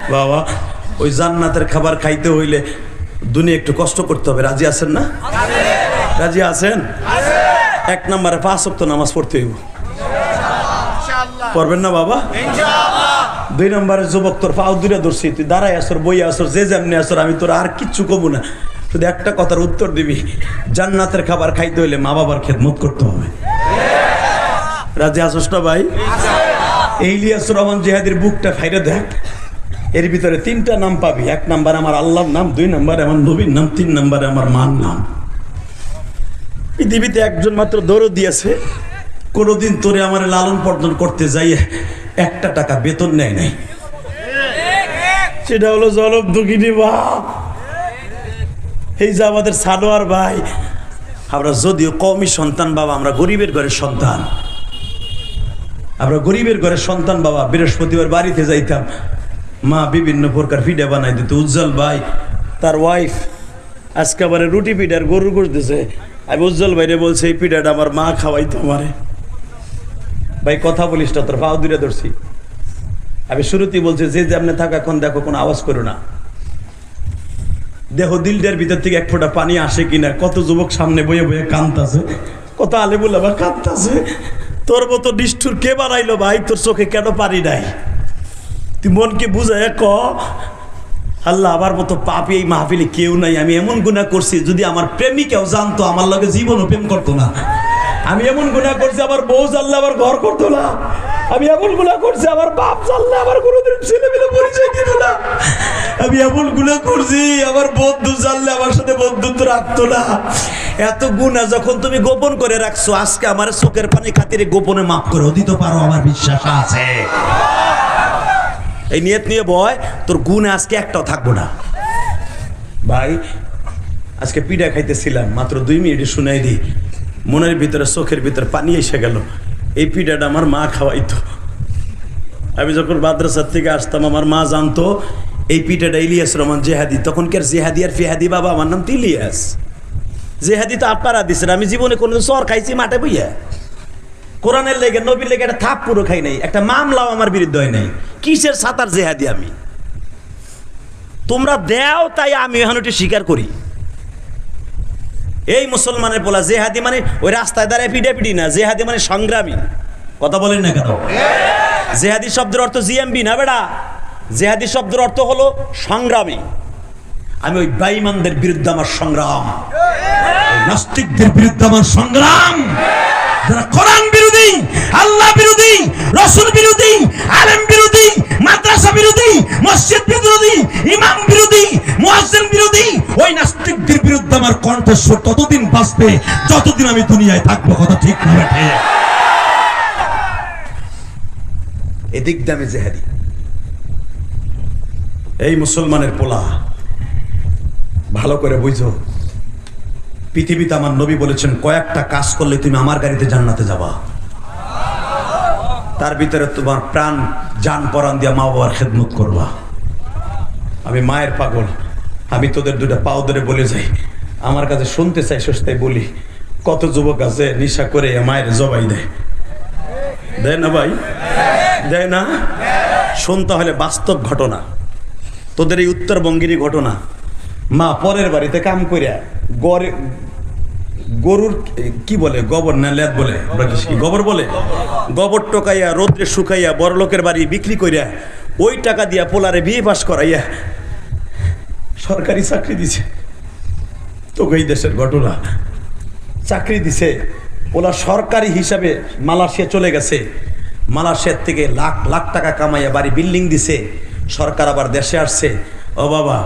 বাবা ওই জান্নাতের খাবার খাইতে হইলে দুনিয়া একটু কষ্ট করতে হবে। রাজি আছেন না? রাজি আছেন? এক নম্বরে পাঁচ অক্ত নামাজ পড়তে হইব। পড়বেন না বাবা? দুই নম্বরে যুবক তোর পাও দূরে ধরছি তুই দাঁড়াই আসর বই আসর যে যেমনি আসর আমি তোর আর কিচ্ছু কমু না। শুধু একটা কথার উত্তর দিবি জান্নাতের খাবার খাইতে হইলে মা বাবার খেদমত করতে হবে। রাজি আসস না ভাই? এই ইলিয়াস রহমান জেহাদির বুকটা ফাইরে দেখ। এর ভিতরে তিনটা নাম পাবি। এক নাম্বার আমার আল্লাহর নাম, দুই নাম্বারে আমার নবীর নাম, তিন নাম্বারে আমার মার নাম। পৃথিবীতে একজন মাত্র দৌড় দিয়েছে, কোনোদিন তোরে আমার লালন পালন করতে যাই একটা টাকা বেতন নেয় নাই। সেটা হলো জলব দুঃখিনী বাপ এই যে আমাদের সালোয়ার ভাই, আমরা যদিও কমই সন্তান বাবা, আমরা গরিবের ঘরের সন্তান। আমরা গরিবের ঘরের সন্তান বাবা, বৃহস্পতিবার বাড়িতে যাইতাম। মা বিভিন্ন প্রকার পিঠা বানাই দিত। উজ্জ্বল ভাই, তার ওয়াইফ আজকে আবার রুটি পিঠার গরু করতেছে আমি উজ্জ্বল ভাইরে বলছে, এই পিঠাটা আমার মা খাওয়াইতো আমারে। ভাই, কথা বলিস না, তোর পাও দূরে ধরছি। আমি শুরুতেই বলছি, যে যেমনে থাকো এখন দেখো, কোনো আওয়াজ করো না। দেহ দিলটার ভিতর থেকে এক ফোঁটা পানি আসে কিনা, কত যুবক সামনে বয়ে বয়ে কান্দতাছে কত আলেবুল আবার কান্দতাছে তোর মতো নিষ্ঠুর কে বানাইলো ভাই? তোর চোখে কেন পারি নাই? তুই মনকে বুঝায় ক, আল্লাহ আমার মতো পাপি এই মাহফিলে কেউ নাই। আমি এমন গুণা করছি, যদি আমার প্রেমিকেও জানতো, আমার লগে জীবনও প্রেম করতো না। আমি এমন গুণা করছি, আমার বউ জানলে আমার ঘর করতো না। আমি এমন গুণা করছি, আমার বাপ জানলে আমার কোনোদিন ছেলে মেলে পরিচয় দিত না। আমি এমন গুণা করছি, আমার বন্ধু জানলে আমার সাথে বন্ধুত্ব রাখতো না। এত গুণা যখন তুমি গোপন করে রাখছো, আজকে আমার চোখের পানি খাতিরে গোপনে মাফ করে দিতে পারো, আমার বিশ্বাস আছে। এই নিয়ত নিয়ে বয়, তোর গুণ আজকে একটাও থাকব না। ভাই, আজকে পিঠা খাইতেছিলাম, মাত্র দুই মিনিটে শুনাই দিই মনের ভিতরে, চোখের ভিতরে পানি এসে গেল। এই পিঠাটা আমার মা খাওয়াইতো। আমি যখন মাদ্রাসার থেকে আসতাম, আমার মা জানতো, এই পিঠাটা ইলিয়াস রহমান জেহাদি। তখন তখনকার জেহাদি আর ফেহাদি বাবা? আমার নাম তো ইলিয়াস। জেহাদি তো আপনারা দিচ্ছেন আমি জীবনে কোনোদিন চর খাইছি মাঠে বইয়া। কোরআনের লেগে, নবীর লেগে একটা থাপ পুরো খাই নাই, একটা মামলাও আমার বিরুদ্ধে হয় নাই। কিসের সাতার জেহাদি আমি? তোমরা দেও তাই আমি এখন একটু স্বীকার করি। এই মুসলমানের বলা জেহাদি মানে ওই রাস্তায় দাঁড়ায় পিডে পিডি না, জেহাদি মানে সংগ্রামী। কথা বলেন না কেন? জেহাদি শব্দের অর্থ জিএমবি না বেড়া জেহাদি শব্দের অর্থ হলো সংগ্রামী। আমি ওই বাইমানদের বিরুদ্ধে আমার সংগ্রাম। নাস্তিকদের বিরুদ্ধে আমার সংগ্রাম। যারা কোরআন বিরোধী, আল্লাহ বিরোধী, রসুল বিরোধী, আলেম বিরোধী, মাদ্রাসা বিরোধী, মসজিদ বিরোধী, ইমাম বিরোধী বিরোধী, ওই নাস্তিকদের বিরুদ্ধে আমার কণ্ঠস্বর ততদিন বাঁচবে, যতদিন আমি দুনিয়ায় থাকব, কথা ঠিক না এদিক দামে জেহাদি। এই মুসলমানের পোলা, ভালো করে বুঝো, পৃথিবীতে আমার নবী বলেছেন, কয়েকটা কাজ করলে তুমি আমার গাড়িতে জান্নাতে যাবা। তার ভিতরে তোমার প্রাণ যান পরাণ দিয়া মা বাবার খেদমত করবা। আমি মায়ের পাগল। আমি তোদের দুটা পাও ধরে বলে যাই। আমার কাছে শুনতে চাই, সস্তায় বলি, কত যুবক আছে নিশা করে মায়ের জবাই দেয়? দেয় না ভাই? দেয় না? শুনতে হলে বাস্তব ঘটনা। তোদের এই উত্তরবঙ্গেরই ঘটনা। মা পরের বাড়িতে কাম করিয়া গড়ে গরুর কি বলে, গোবর না লেদ বলে? গোবর বলে? গোবর টোকাইয়া, রোদ্রে শুকাইয়া বড় লোকের বাড়ি বিক্রি করিয়া ওই টাকা দিয়া পোলারে বিয়ে পাস করাইয়া সরকারি চাকরি দিছে। তোকে এই দেশের ঘটনা। চাকরি দিছে। ওলা সরকারি হিসাবে মালয়েশিয়া চলে গেছে। মালয়েশিয়ার থেকে লাখ লাখ টাকা কামাইয়া বাড়ি বিল্ডিং দিছে। সরকার আবার দেশে আসছে। ও বাবা,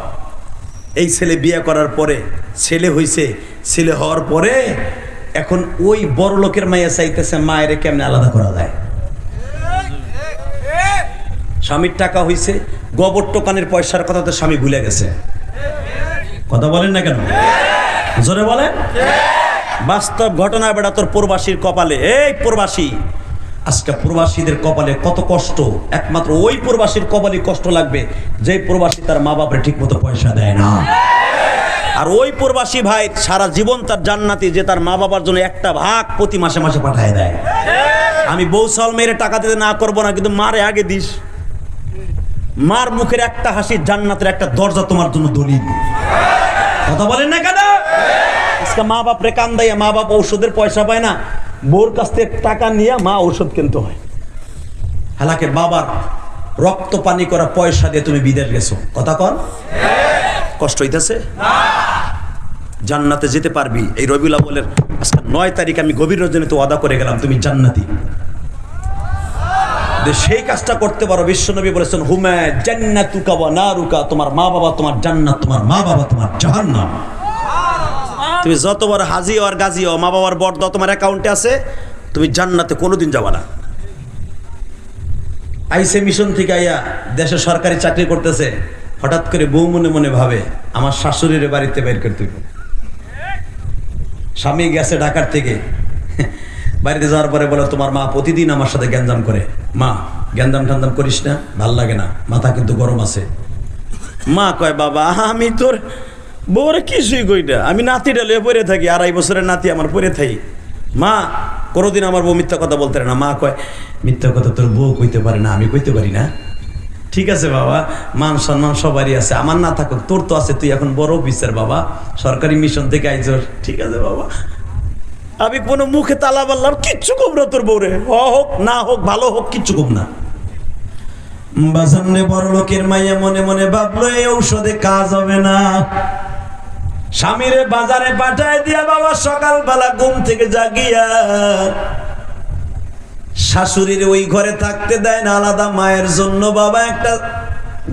এই ছেলে বিয়ে করার পরে ছেলে হইছে, ছেলে হওয়ার পরে এখন ওই বড় লোকের মাইয়া চাইতেছে, মায়ের কেমনে আলাদা করা যায়? স্বামীর টাকা হইছে, গোবর টোকানের পয়সার কথা তো স্বামী ভুলে গেছে। কথা বলেন না কেন? জোরে বলেন। বাস্তব ঘটনা বেড়া তোর প্রবাসীর কপালে। এই প্রবাসী, আজকে প্রবাসীদের কপালে কত কষ্ট? একমাত্র ওই প্রবাসীর কপালে কষ্ট লাগবে যে প্রবাসী তার মা বাপের ঠিক মতো পয়সা দেয় না। আর ওই প্রবাসী ভাই সারা জীবন তার জান্নাতি যে তার মা বাবার জন্য একটা ভাগ প্রতি মাসে মাসে পাঠায় দেয়। আমি বউ সাল মেরে টাকা দিতে না করব না, কিন্তু মারে আগে দিস। মার মুখের একটা হাসি, জান্নাতের একটা দরজা তোমার জন্য দলিল। কথা বলেন না কেন? আজকে মা বাপ রে কান কান্দাইয়া, মা বাপ ঔষধের পয়সা পায় না বোর কাছ থেকে টাকা নিয়ে মা ঔষধ কিনতে হয়। হালাকে বাবার রক্ত পানি করা পয়সা দিয়ে তুমি বিদেশ গেছো। কথা কন। কষ্ট হইতেছে? জান্নাতে যেতে পারবি। এই রবিউল আউয়ালের আজকে নয় তারিখ আমি গভীর রজনী তো ওয়াদা করে গেলাম, তুমি জান্নাতি। সেই কাজটা করতে পারো, বিশ্বনবী বলেছেন, হুমে জান্নাতুকা তোমার মা বাবা তোমার জান্নাত, তোমার মা বাবা তোমার তুমি হাজি আর হও মা বাবার বর্দ তোমার অ্যাকাউন্টে আছে, তুমি জান্নাতে কোনোদিন যাবা না। আইসে মিশন থেকে আইয়া দেশে সরকারি চাকরি করতেছে হঠাৎ করে বউ মনে মনে ভাবে, আমার শাশুড়ির বাড়িতে বের করতে। স্বামী গেছে ঢাকার থেকে। বাড়িতে যাওয়ার পরে বলে, তোমার মা প্রতিদিন আমার সাথে গ্যাঞ্জাম করে। মা, গ্যাঞ্জাম টাঞ্জাম করিস না, ভালো লাগে না, মাথা কিন্তু গরম আছে। মা কয়, বাবা, আমি তোর বউরে কিছুই কই না, আমি নাতিটা লয়ে পড়ে থাকি, আড়াই বছরের নাতি আমার পড়ে থাকি। মা, কোনোদিন আমার বউ মিথ্যা কথা বলতে পারে না। মা কয়, মিথ্যা কথা তোর বউ কইতে পারে না, আমি কইতে পারি না। ঠিক আছে বাবা, মান সম্মান সবারই আছে, আমার না থাকুক, তোর তো আছে, তুই এখন বড় অফিসার বাবা, সরকারি মিশন থেকে আইজর ঠিক আছে বাবা। আমি কোনো মুখে তালা বললাম কিচ্ছু কম না তোর বউরে হোক, না হোক, ভালো হোক, কিচ্ছু কম না। বাসান্নে বড় লোকের মাইয়া মনে মনে ভাবলো, এই ঔষধে কাজ হবে না। স্বামীরে বাজারে পাঠায় দিয়া বাবা, সকালবেলা ঘুম থেকে জাগিয়া শাশুড়ির ওই ঘরে থাকতে দেয় না, আলাদা মায়ের জন্য বাবা একটা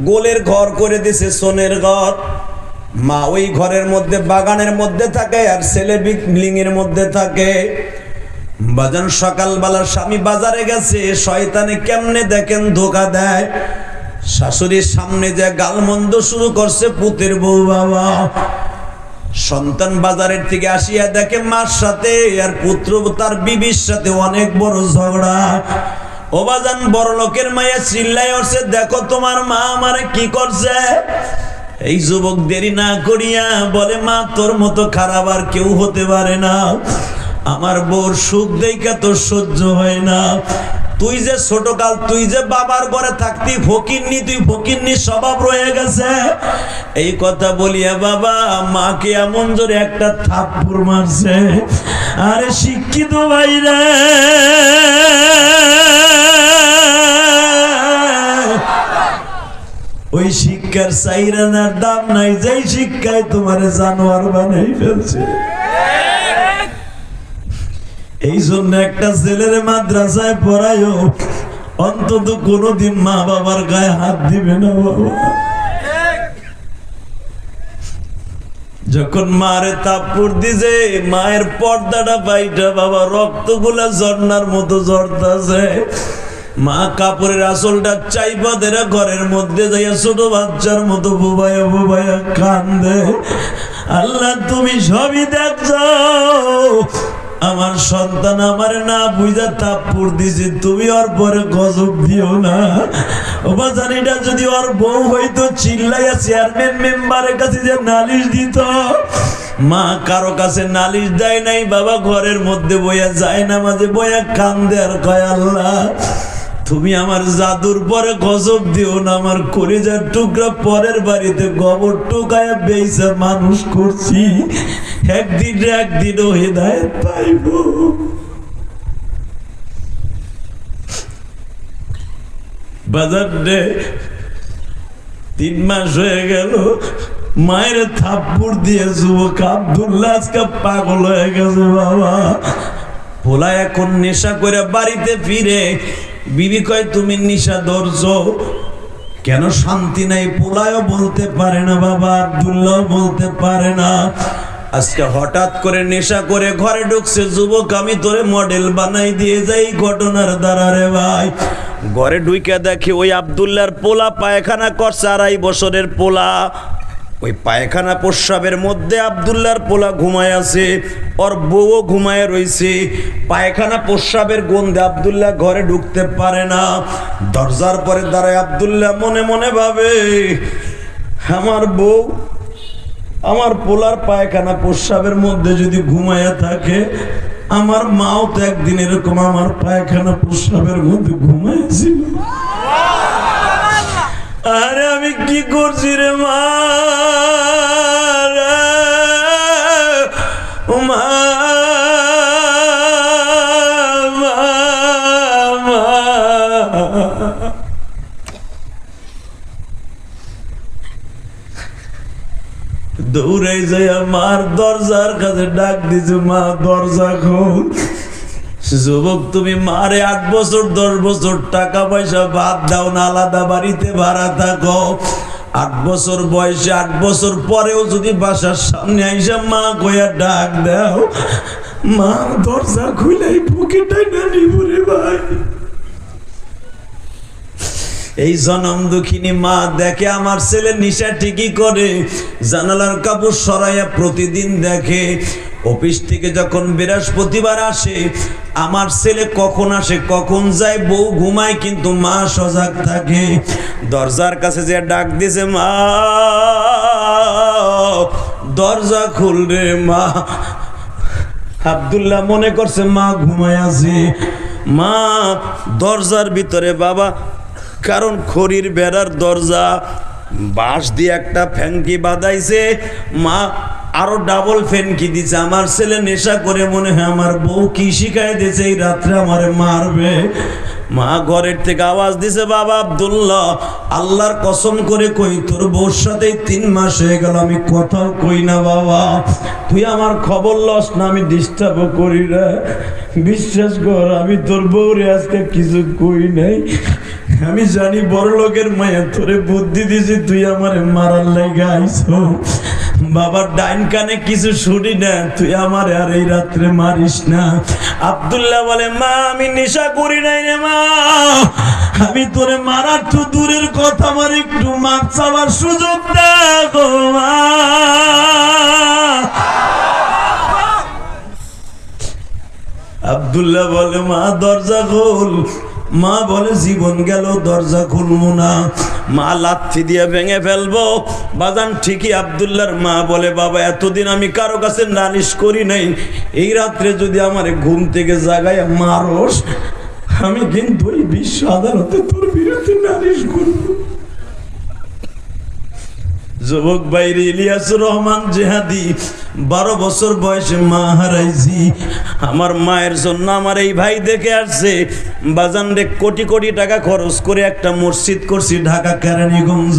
গোলের ঘর করে দিছে সোনের ঘর। মা ওই ঘরের মধ্যে, বাগানের মধ্যে থাকে আর ছেলে বিল্ডিং এর মধ্যে থাকে। বাজান সকালবেলা স্বামী বাজারে গেছে, শয়তানে কেমনে দেখেন ধোকা দেয়। শাশুড়ির সামনে যে গালমন্দ শুরু করছে পুতের বউ বাবা। সন্তান বাজারের থেকে আসিয়া দেখে মার সাথে আর পুত্র তার বিবির সাথে অনেক বড় ঝগড়া। ওবাজান বড় লোকের মায়া চিল্লাই উঠছে দেখো তোমার মা আমারে কি করছে? এই যুবক দেরি না করিয়া বলে, মা, তোর মতো খারাপ আর কেউ হতে পারে না। আমার বোর সুখ দেখা তোর সহ্য হয় না। তুই যে ছোট কাল তুই যে বাবার ঘরে থাকতি ফকিরনি তুই ফকিরনি স্বভাব রয়ে গেছে। এই কথা বলিয়া বাবা, মাকে এমন জোরে একটা থাপ্পড় মারছে। আরে শিক্ষিত ভাইরা ওই শিক্ষার সাইরানার দাম নাই, যেই শিক্ষায় তোমার জানোয়ার বানাই ফেলছে। এই জন্য একটা ছেলের মাদ্রাসায় পড়ায়ও অন্তত কোনোদিন মা বাবার গায়ে হাত দিবে না বাবা। যখন মারে তাপুর দিছে মায়ের পর্দাটা বাইটা বাবা, রক্তগুলা ঝর্ণার মতো ঝরতাছে। মা কাপড়ের আসলটা চাইবা দেরা ঘরের মধ্যে যাইয়া ছোট বাচ্চার মতো বুবাইয়া বুবাইয়া কান্দে। আল্লাহ, তুমি সবই দেখছ। আমার সন্তান আমার না বুঝা তাপুর দিছি তুমি ওর পরে গজব দিও না। ও জানিটা যদি ওর বউ হইতো, চিল্লাইয়া চেয়ারম্যান মেম্বারের কাছে যে নালিশ দিত। মা কারও কাছে নালিশ দেয় নাই, বাবা ঘরের মধ্যে বইয়া যায় না, মাঝে বইয়া কান্দে আর কয়, আল্লাহ তুমি আমার জাদুর পরে গজব দিও না, আমার কলিজার টুকরা পরের বাড়িতে গোবর টুকায় বেইসা মানুষ করছি। একদিন একদিনও হেদায়ত পাইব। তিন মাস হয়ে গেল, মায়ের থাপ্পুর দিয়ে আব্দুল্লাহ আজকে পাগল হয়ে গেছে বাবা। ভোলা এখন নেশা করে বাড়িতে ফিরে বিবি কয়, তুমি নিশা ধরছো? কেন শান্তি নাই? পোলায়ও বলতে পারে না বাবা আব্দুল্লাহ বলতে পারে না। আজকে হঠাৎ করে নেশা করে ঘরে ঢুকছে, যুবক, আমি তোরে মডেল বানাই দিয়ে যাই ঘটনার দ্বারা রে ভাই। ঘরে ঢুইকে দেখি ওই আব্দুল্লাহর পোলা পায়খানা করছে আড়াই বছরের পোলা। ওই পায়খানা প্রস্রাবের মধ্যে আব্দুল্লাহর পোলা ঘুমায় আছে, ওর বউও ঘুমায় রইছে। পায়খানা প্রস্রাবের গন্ধে আব্দুল্লাহ ঘরে ঢুকতে পারে না। দরজার পরে দাঁড়ায় আব্দুল্লাহ মনে মনে ভাবে, আমার বউ, আমার পোলার পায়খানা প্রস্রাবের মধ্যে যদি ঘুমায়া থাকে, আমার মাও তো একদিন এরকম আমার পায়খানা প্রস্রাবের মধ্যে ঘুমাইছিল আরে আমি কি করছি রে মা। দৌড়াই যাই আমার দরজার কাছে ডাক দিছে, মা, দরজা খোল যুবক, তুমি মারে আট বছর, দশ বছর টাকা পয়সা বাদ দাও না, আলাদা বাড়িতে ভাড়া থাকো। আট বছর বয়সে, আট বছর পরেও যদি বাসার সামনে আইসা মা কয়া ডাক দাও, মা দরজা খুলে বুকে টাইনা নিবরে ভাই। এই জনম দুঃখিনী মা দেখে আমার ছেলে নিশা ঠিকই করে। জানালার কাপড় সরাইয়া প্রতিদিন দেখে। অফিস থেকে যখন বৃহস্পতিবার আসে, আমার ছেলে কখন আসে, কখন যায়, বউ ঘুমায়, কিন্তু মা সজাগ থাকে। দরজার কাছে যে ডাক দিছে, মা, দরজা খুল রে মা। আব্দুল্লাহ মনে করছে, মা ঘুমায় আছে। মা, দরজার ভিতরে বাবা কারণ খড়ির বেড়ার দরজা, বাঁশ দিয়ে একটা ফ্যাঙ্কি বাঁধাইছে। মা আরও ডাবল ফ্যানকি দিছে। আমার ছেলে নেশা করে মনে হয় আমার বউ কি শিখাই দিয়েছে, এই রাত্রে আমারে মারবে। মা ঘরের থেকে আওয়াজ দিছে, বাবা আবদুল্লাহ, আল্লাহর কসম করে কই, তোর বউর সাথে তিন মাস হয়ে গেল, আমি কথাও কই না, বাবা। তুই আমার খবর লস না, আমি ডিস্টার্বও করি না। বিশ্বাস কর, আমি তোর বউরে আজকে কিছু কই নাই। আমি জানি বড় লোকের মায়া তোরে বুদ্ধি দিছি তুই আমারে মারার লাগে আইছো। বাবার ডাইন কানে কিছু শুনি না, তুই আমার আর এই রাত্রে মারিস না। আব্দুল্লাহ বলে, মা, আমি নেশা করি নাই রে মা। আমি তোরে মারার তো দূরের কথা, আমার একটু মাপ চাওয়ার সুযোগ দেখো আব্দুল্লাহ বলে, মা, দরজা খোল। মা বলে, জীবন গেল, দরজা খুলবো না। মা লাথি দিয়ে ভেঙে ফেলব। বাজান ঠিকই আবদুল্লার মা বলে, বাবা, এতদিন আমি কারও কাছে নালিশ করি নাই। এই রাত্রে যদি আমার ঘুম থেকে জাগায় মারস, আমি কিন্তু ওই বিশ্ব আদালতে তোর বিরুদ্ধে নালিশ করব। যুবক বাইরে ইলিয়াসুর রহমান জেহাদি, বারো বছর বয়সে মা হারাইছি। আমার মায়ের জন্য আমার এই ভাই দেখে আসছে। বাজান রে কোটি কোটি টাকা খরচ করে একটা মসজিদ করছি ঢাকা কেরানীগঞ্জ।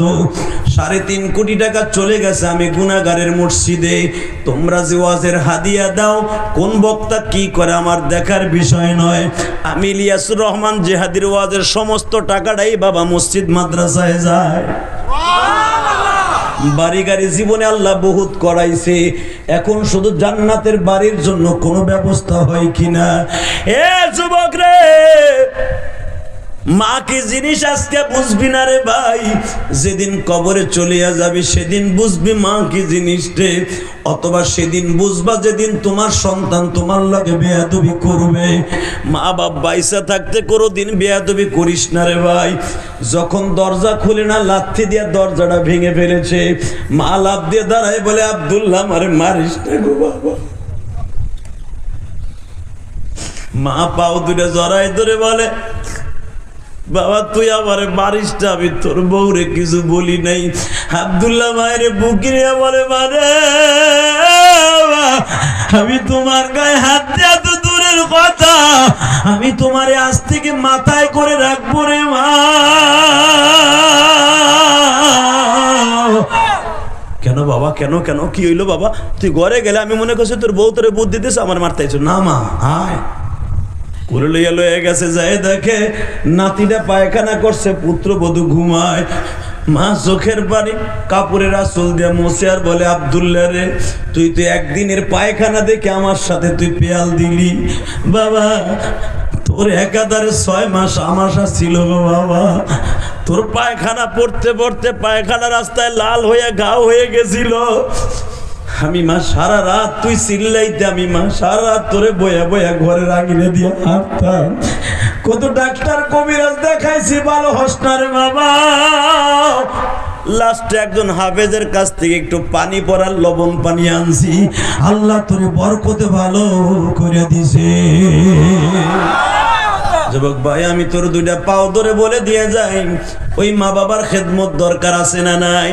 সাড়ে তিন কোটি টাকা চলে গেছে আমি গুনাগারের মসজিদে। তোমরা যে ওয়াজের হাদিয়া দাও, কোন বক্তা কি করে আমার দেখার বিষয় নয়। আমি ইলিয়াসুর রহমান জেহাদির ওয়াজের সমস্ত টাকাটাই বাবা মসজিদ মাদ্রাসায় যায়। বাড়ি গাড়ি জীবনে আল্লাহ বহুত করাইছে। এখন শুধু জান্নাতের বাড়ির জন্য কোনো ব্যবস্থা হয় কিনা? এ যুবক রে! মা কি জিনিস আজকে বুঝবি না রে ভাই? যেদিন কবরে চলিয়া যাবি, সেদিন বুঝবি মা কি জিনিস রে। অথবা সেদিন বুঝবা যেদিন তোমার সন্তান তোমার লাগে বেয়াদবি করবে। মা বাপ বাইসা থাকতে কোনো দিন বেয়াদবি করিস না রে ভাই। যখন দরজা খুলে না, লাথি দিয়ে দরজাটা ভেঙে ফেলেছে। মা লাভ দিয়ে দাঁড়ায় বলে, আব্দুল্লাহ মারে মারিস না গো বাবা। মা পাও দুটো জড়াই ধরে বলে বাবা, তুই আমার মারিস না, আমি তোর বউরে কিছু বলি নাই। আবদুল্লাহ মায়ের বুকিরে বলে মানে আমি তোমার গায়ে হাত দেওয়া তো দূরের কথা, আমি তোমারে আজ থেকে মাথায় করে রাখব রে মা। কেন বাবা, কেন কেন, কি হইল বাবা? তুই ঘরে গেলে আমি মনে করছি তোর বউ তোরে বুদ্ধি দিস আমার মারতেছ না মা, আয়। করে লইয়া লইয়া গেছে যায় দেখে নাতিটা পায়খানা করছে, পুত্র বধূ ঘুমায়। মা চোখের পানি, কাপড়ের আসল দিয়ে মুছে আর বলে আবদুল্লা রে, তুই তো একদিনের পায়খানা দেখে আমার সাথে তুই পেয়াল দিলি। বাবা, তোর একাধারে ছয় মাস আমাশা ছিল গো বাবা। তোর পায়খানা পড়তে পড়তে পায়খানা রাস্তায় লাল হয়ে, ঘাও হয়ে গেছিল। আমি মা, সারা রাত তুই চিল্লাইতে আমি মা, সারা রাত তোরে বয়া বয়া ঘরে আগিনে দিয়ে হাঁটতাম। কত ডাক্তার কবিরাজ দেখাইছি, ভালো হসনার বাবা লাস্টে একজন হাফেজের কাছ থেকে একটু পানি পড়ার লবণ পানি আনছি। আল্লাহ তোরে বরকতে ভালো করে দিছে। যুবক ভাই, আমি তোর দুইটা পাও ধরে বলে দিয়ে যাই। ওই মা বাবার খেদমত দরকার আছে না নাই?